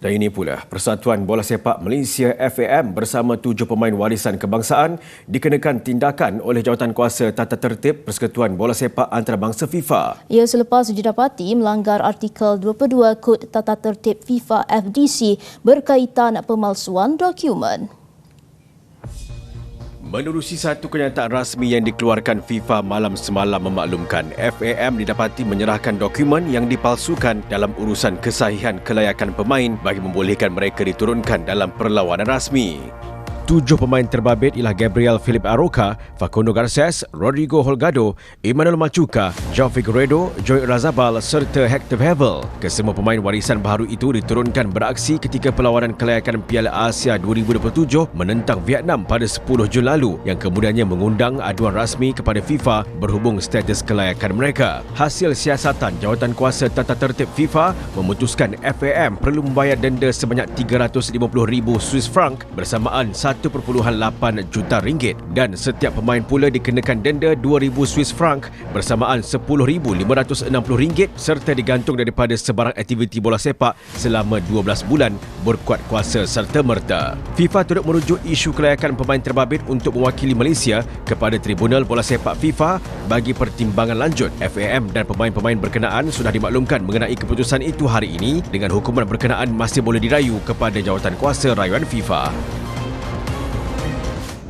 Dan ini pula, Persatuan Bola Sepak Malaysia FAM bersama tujuh pemain warisan kebangsaan dikenakan tindakan oleh Jawatan Kuasa Tata Tertib Persekutuan Bola Sepak Antarabangsa FIFA. Ia selepas jedapati melanggar artikel 22 Kod Tata Tertib FIFA FDC berkaitan pemalsuan dokumen. Menerusi satu kenyataan rasmi yang dikeluarkan FIFA malam semalam memaklumkan FAM didapati menyerahkan dokumen yang dipalsukan dalam urusan kesahihan kelayakan pemain bagi membolehkan mereka diturunkan dalam perlawanan rasmi. Tujuh pemain terbabit ialah Gabriel Philip Aroka, Facundo Garces, Rodrigo Holgado, Emmanuel Machuca, João Figueiredo, Joy Razabal serta Hector Hevel. Kesemua pemain warisan baru itu diturunkan beraksi ketika perlawanan kelayakan Piala Asia 2027 menentang Vietnam pada 10 Jun lalu yang kemudiannya mengundang aduan rasmi kepada FIFA berhubung status kelayakan mereka. Hasil siasatan Jawatan Kuasa Tata Tertib FIFA memutuskan FAM perlu membayar denda sebanyak 350,000 Swiss franc bersamaan 1.8 juta ringgit dan setiap pemain pula dikenakan denda 2000 Swiss franc bersamaan 10,560 ringgit serta digantung daripada sebarang aktiviti bola sepak selama 12 bulan berkuat kuasa serta merta. FIFA turut merujuk isu kelayakan pemain terbabit untuk mewakili Malaysia kepada Tribunal Bola Sepak FIFA bagi pertimbangan lanjut. FAM dan pemain-pemain berkenaan sudah dimaklumkan mengenai keputusan itu hari ini dengan hukuman berkenaan masih boleh dirayu kepada jawatan kuasa rayuan FIFA.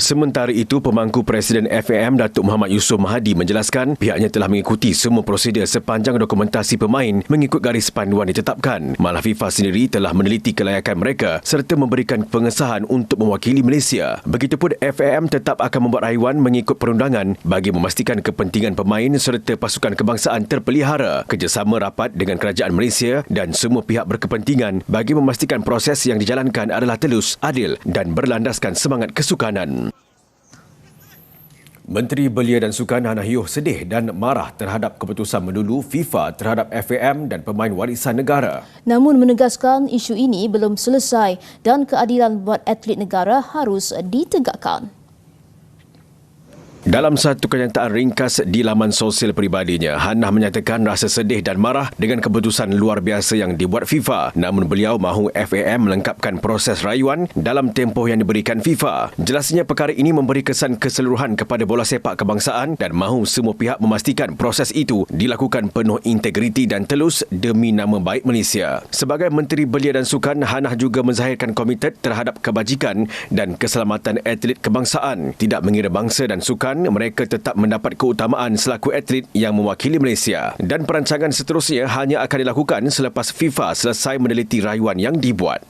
Sementara itu, pemangku Presiden FAM Datuk Muhammad Yusof Mahadi menjelaskan pihaknya telah mengikuti semua prosedur sepanjang dokumentasi pemain mengikut garis panduan ditetapkan. Malah FIFA sendiri telah meneliti kelayakan mereka serta memberikan pengesahan untuk mewakili Malaysia. Begitupun FAM tetap akan membuat rayuan mengikut perundangan bagi memastikan kepentingan pemain serta pasukan kebangsaan terpelihara. Kerjasama rapat dengan kerajaan Malaysia dan semua pihak berkepentingan bagi memastikan proses yang dijalankan adalah telus, adil dan berlandaskan semangat kesukanan. Menteri Belia dan Sukan Hana Hioh sedih dan marah terhadap keputusan mendulu FIFA terhadap FAM dan pemain warisan negara. Namun menegaskan isu ini belum selesai dan keadilan buat atlet negara harus ditegakkan. Dalam satu kenyataan ringkas di laman sosial peribadinya, Hannah menyatakan rasa sedih dan marah dengan keputusan luar biasa yang dibuat FIFA. Namun beliau mahu FAM melengkapkan proses rayuan dalam tempoh yang diberikan FIFA. Jelasnya perkara ini memberi kesan keseluruhan kepada bola sepak kebangsaan dan mahu semua pihak memastikan proses itu dilakukan penuh integriti dan telus demi nama baik Malaysia. Sebagai Menteri Belia dan Sukan, Hannah juga menzahirkan komited terhadap kebajikan dan keselamatan atlet kebangsaan. Tidak mengira bangsa dan sukan diharapkan mereka tetap mendapat keutamaan selaku atlet yang mewakili Malaysia dan perancangan seterusnya hanya akan dilakukan selepas FIFA selesai meneliti rayuan yang dibuat.